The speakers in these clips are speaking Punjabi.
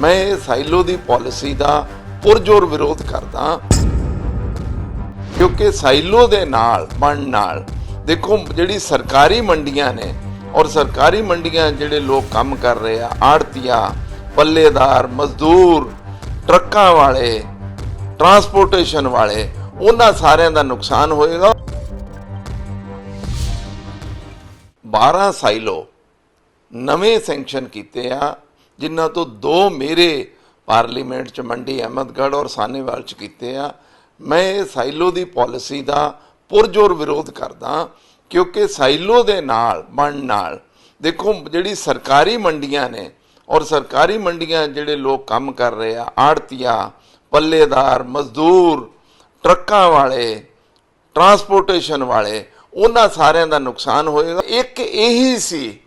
ਮੈਂ ਇਹ ਸਾਈਲੋ ਦੀ ਪਾਲਿਸੀ ਦਾ ਪੁਰਜੋਰ ਵਿਰੋਧ ਕਰਦਾ ਕਿਉਂਕਿ ਸਾਈਲੋ ਦੇ ਨਾਲ ਬਣ ਨਾਲ, ਦੇਖੋ ਜਿਹੜੀ ਸਰਕਾਰੀ ਮੰਡੀਆਂ ਨੇ ਔਰ ਸਰਕਾਰੀ ਮੰਡੀਆਂ ਜਿਹੜੇ ਲੋਕ ਕੰਮ ਕਰ ਰਹੇ ਆ, ਆੜਤੀਆ, ਪੱਲੇਦਾਰ, ਮਜ਼ਦੂਰ, ਟਰੱਕਾਂ ਵਾਲੇ, ਟਰਾਂਸਪੋਰਟੇਸ਼ਨ ਵਾਲੇ, ਉਹਨਾਂ ਸਾਰਿਆਂ ਦਾ ਨੁਕਸਾਨ ਹੋਏਗਾ। 12 ਸਾਈਲੋ ਨਵੇਂ ਸੈਂਕਸ਼ਨ ਕੀਤੇ ਆ ਜਿਨ੍ਹਾਂ ਤੋਂ ਦੋ ਮੇਰੇ ਪਾਰਲੀਮੈਂਟ ਚ ਮੰਡੀ ਅਹਿਮਦਗੜ੍ਹ ਔਰ ਸਾਨੇਵਾਲ ਚ ਕੀਤੇ ਆ, ਮੈਂ ਇਹ ਸਾਈਲੋ ਦੀ ਪਾਲਿਸੀ ਦਾ ਪੁਰਜੋਰ ਵਿਰੋਧ ਕਰਦਾ ਕਿਉਂਕਿ ਸਾਈਲੋ ਦੇ ਨਾਲ ਬਣ ਨਾਲ, ਦੇਖੋ ਜਿਹੜੀ ਸਰਕਾਰੀ ਮੰਡੀਆਂ ਨੇ, ਔਰ ਸਰਕਾਰੀ ਮੰਡੀਆਂ ਜਿਹੜੇ ਲੋਕ ਕੰਮ ਕਰ ਰਹੇ ਆ, ਆੜਤੀਆ, ਪੱਲੇਦਾਰ, ਮਜ਼ਦੂਰ, ਟਰੱਕਾਂ ਵਾਲੇ, ਟਰਾਂਸਪੋਰਟੇਸ਼ਨ ਵਾਲੇ, ਉਹਨਾਂ ਸਾਰਿਆਂ ਦਾ ਨੁਕਸਾਨ ਹੋਏਗਾ। ਇੱਕ ਇਹੀ ਸੀ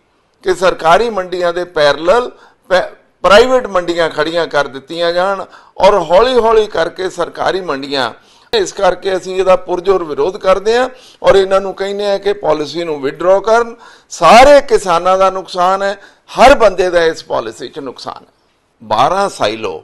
ਕਿ ਸਰਕਾਰੀ ਮੰਡੀਆਂ ਦੇ ਪੈਰਲਲ ਪ੍ਰਾਈਵੇਟ ਮੰਡੀਆਂ ਖੜੀਆਂ ਕਰ ਦਿੱਤੀਆਂ ਜਾਣ ਔਰ ਹੌਲੀ-ਹੌਲੀ ਕਰਕੇ ਸਰਕਾਰੀ ਮੰਡੀਆਂ। ਇਸ ਕਰਕੇ ਅਸੀਂ ਇਹਦਾ ਪੁਰਜੋਰ ਵਿਰੋਧ ਕਰਦੇ ਹਾਂ ਔਰ ਇਹਨਾਂ ਨੂੰ ਕਹਿੰਦੇ ਆ ਕਿ ਪਾਲਿਸੀ ਨੂੰ ਵਿਡਰਾਅ ਕਰਨ। ਸਾਰੇ ਕਿਸਾਨਾਂ ਦਾ ਨੁਕਸਾਨ ਹੈ, ਹਰ ਬੰਦੇ ਦਾ ਇਸ ਪਾਲਿਸੀ 'ਚ ਨੁਕਸਾਨ ਹੈ। 12 ਸਾਈਲੋ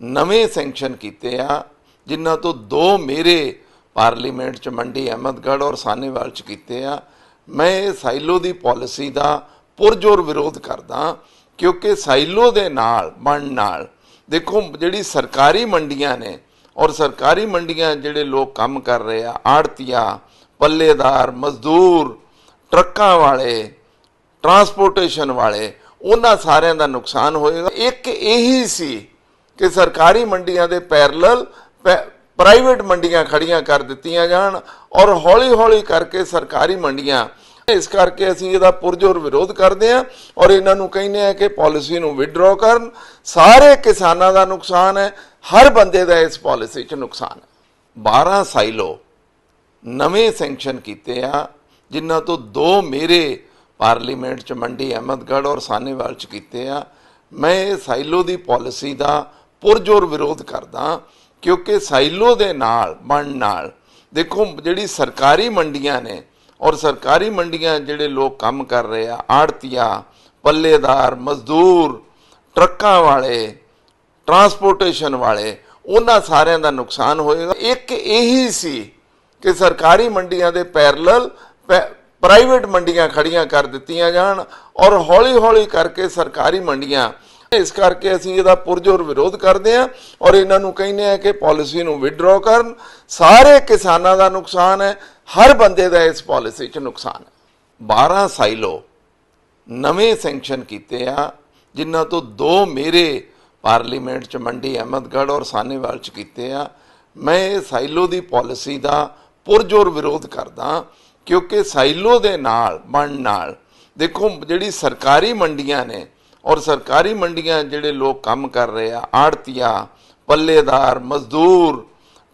ਨਵੇਂ ਸੈਂਕਸ਼ਨ ਕੀਤੇ ਆ, ਜਿਨ੍ਹਾਂ ਤੋਂ ਦੋ ਮੇਰੇ ਪਾਰਲੀਮੈਂਟ ਚ ਮੰਡੀ ਅਹਿਮਦਗੜ੍ਹ ਔਰ ਸਾਨੇਵਾਲ ਚ ਕੀਤੇ ਆ। ਮੈਂ ਇਹ ਸਾਈਲੋ ਦੀ ਪਾਲਿਸੀ ਦਾ ਪੁਰਜੋਰ ਵਿਰੋਧ ਕਰਦਾ ਕਿਉਂਕਿ ਸਾਈਲੋ ਦੇ ਨਾਲ ਬਣ ਨਾਲ, ਦੇਖੋ ਜਿਹੜੀ ਸਰਕਾਰੀ ਮੰਡੀਆਂ ਨੇ, ਔਰ ਸਰਕਾਰੀ ਮੰਡੀਆਂ ਜਿਹੜੇ ਲੋਕ ਕੰਮ ਕਰ ਰਹੇ ਆ, ਆੜਤੀਆ, ਪੱਲੇਦਾਰ, ਮਜ਼ਦੂਰ, ਟਰੱਕਾਂ ਵਾਲੇ, ਟਰਾਂਸਪੋਰਟੇਸ਼ਨ ਵਾਲੇ, ਉਹਨਾਂ ਸਾਰਿਆਂ ਦਾ ਨੁਕਸਾਨ ਹੋਏਗਾ। ਇੱਕ ਇਹੀ ਸੀ ਕਿ ਸਰਕਾਰੀ ਮੰਡੀਆਂ ਦੇ ਪੈਰਲਲ ਪ੍ਰਾਈਵੇਟ ਮੰਡੀਆਂ ਖੜੀਆਂ ਕਰ ਦਿੱਤੀਆਂ ਜਾਣ, ਔਰ ਹੌਲੀ-ਹੌਲੀ ਕਰਕੇ ਸਰਕਾਰੀ ਮੰਡੀਆਂ ਇਸ ਕਰਕੇ ਅਸੀਂ ਇਹਦਾ ਪੁਰਜੋਰ ਵਿਰੋਧ ਕਰਦੇ ਹਾਂ ਔਰ ਇਹਨਾਂ ਨੂੰ ਕਹਿੰਦੇ ਆ ਕਿ ਪਾਲਿਸੀ ਨੂੰ ਵਿਡਰਾਅ ਕਰਨ। ਸਾਰੇ ਕਿਸਾਨਾਂ ਦਾ ਨੁਕਸਾਨ ਹੈ, ਹਰ ਬੰਦੇ ਦਾ ਇਸ ਪਾਲਿਸੀ 'ਚ ਨੁਕਸਾਨ ਹੈ। 12 ਸਾਈਲੋ ਨਵੇਂ ਸੈਂਕਸ਼ਨ ਕੀਤੇ ਆ, ਜਿਨ੍ਹਾਂ ਤੋਂ ਦੋ ਮੇਰੇ ਪਾਰਲੀਮੈਂਟ ਚ ਮੰਡੀ ਅਹਿਮਦਗੜ੍ਹ ਔਰ ਸਾਨੇਵਾਲ ਚ ਕੀਤੇ ਆ। ਮੈਂ ਇਹ ਸਾਈਲੋ ਦੀ ਪਾਲਿਸੀ ਦਾ ਪੁਰਜੋਰ ਵਿਰੋਧ ਕਰਦਾ ਕਿਉਂਕਿ ਸਾਈਲੋ ਦੇ ਨਾਲ ਬਣ ਨਾਲ ਦੇਖੋ, ਜਿਹੜੀ ਸਰਕਾਰੀ ਮੰਡੀਆਂ ਨੇ ਔਰ ਸਰਕਾਰੀ ਮੰਡੀਆਂ ਜਿਹੜੇ ਲੋਕ ਕੰਮ ਕਰ ਰਹੇ ਆ, ਆੜਤੀਆ, ਪੱਲੇਦਾਰ, ਮਜ਼ਦੂਰ, ਟਰੱਕਾਂ ਵਾਲੇ, ਟਰਾਂਸਪੋਰਟੇਸ਼ਨ ਵਾਲੇ, ਉਹਨਾਂ ਸਾਰਿਆਂ ਦਾ ਨੁਕਸਾਨ ਹੋਏਗਾ। ਇੱਕ ਇਹੀ ਸੀ ਕਿ ਸਰਕਾਰੀ ਮੰਡੀਆਂ ਦੇ ਪੈਰਲਲ ਪ੍ਰਾਈਵੇਟ ਮੰਡੀਆਂ ਖੜੀਆਂ ਕਰ ਦਿੱਤੀਆਂ ਜਾਣ ਔਰ ਹੌਲੀ-ਹੌਲੀ ਕਰਕੇ ਸਰਕਾਰੀ ਮੰਡੀਆਂ। ਇਸ ਕਰਕੇ ਅਸੀਂ ਇਹਦਾ ਪੁਰਜੋਰ ਵਿਰੋਧ ਕਰਦੇ ਹਾਂ ਔਰ ਇਹਨਾਂ ਨੂੰ ਕਹਿੰਦੇ ਆ ਕਿ ਪਾਲਿਸੀ ਨੂੰ ਵਿਡਰਾਅ ਕਰਨ। ਸਾਰੇ ਕਿਸਾਨਾਂ ਦਾ ਨੁਕਸਾਨ ਹੈ ਹਰ ਬੰਦੇ ਦਾ ਇਸ ਪਾਲਿਸੀ 'ਚ ਨੁਕਸਾਨ ਹੈ। 12 ਸਾਈਲੋ ਨਵੇਂ ਸੈਂਕਸ਼ਨ ਕੀਤੇ ਆ, ਜਿਨ੍ਹਾਂ ਤੋਂ ਦੋ ਮੇਰੇ ਪਾਰਲੀਮੈਂਟ ਚ, ਮੰਡੀ ਅਹਿਮਦਗੜ੍ਹ ਔਰ ਸਾਨੇਵਾਲ ਚ ਕੀਤੇ ਆ। ਮੈਂ ਇਹ ਸਾਈਲੋ ਦੀ ਪਾਲਿਸੀ ਦਾ ਪੁਰਜੋਰ ਵਿਰੋਧ ਕਰਦਾ ਕਿਉਂਕਿ ਸਾਈਲੋ ਦੇ ਨਾਲ ਬਣ ਨਾਲ, ਦੇਖੋ ਜਿਹੜੀ ਸਰਕਾਰੀ ਮੰਡੀਆਂ ਨੇ ਔਰ ਸਰਕਾਰੀ ਮੰਡੀਆਂ ਜਿਹੜੇ ਲੋਕ ਕੰਮ ਕਰ ਰਹੇ ਆ, ਆੜਤੀਆ, ਪੱਲੇਦਾਰ, ਮਜ਼ਦੂਰ,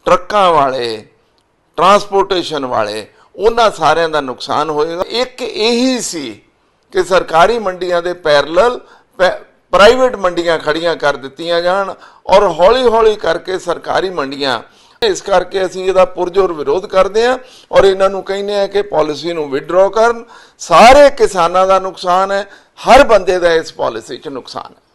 ਟਰੱਕਾਂ ਵਾਲੇ ਟਰਾਂਸਪੋਰਟੇਸ਼ਨ ਵਾਲੇ, ਉਹਨਾਂ ਸਾਰਿਆਂ ਦਾ ਨੁਕਸਾਨ ਹੋਏਗਾ। ਇੱਕ ਇਹੀ ਸੀ ਕਿ ਸਰਕਾਰੀ ਮੰਡੀਆਂ ਦੇ ਪੈਰਲਲ ਪ੍ਰਾਈਵੇਟ ਮੰਡੀਆਂ ਖੜੀਆਂ ਕਰ ਦਿੱਤੀਆਂ ਜਾਣ ਔਰ ਹੌਲੀ-ਹੌਲੀ ਕਰਕੇ ਸਰਕਾਰੀ ਮੰਡੀਆਂ। ਇਸ ਕਰਕੇ ਅਸੀਂ ਇਹਦਾ ਪੁਰਜੋਰ ਵਿਰੋਧ ਕਰਦੇ ਹਾਂ ਔਰ ਇਹਨਾਂ ਨੂੰ ਕਹਿੰਦੇ ਆ ਕਿ ਪਾਲਿਸੀ ਨੂੰ ਵਿਡਰਾਅ ਕਰਨ। ਸਾਰੇ ਕਿਸਾਨਾਂ ਦਾ ਨੁਕਸਾਨ ਹੈ, ਹਰ ਬੰਦੇ ਦਾ ਇਸ ਪਾਲਿਸੀ 'ਚ ਨੁਕਸਾਨ ਹੈ।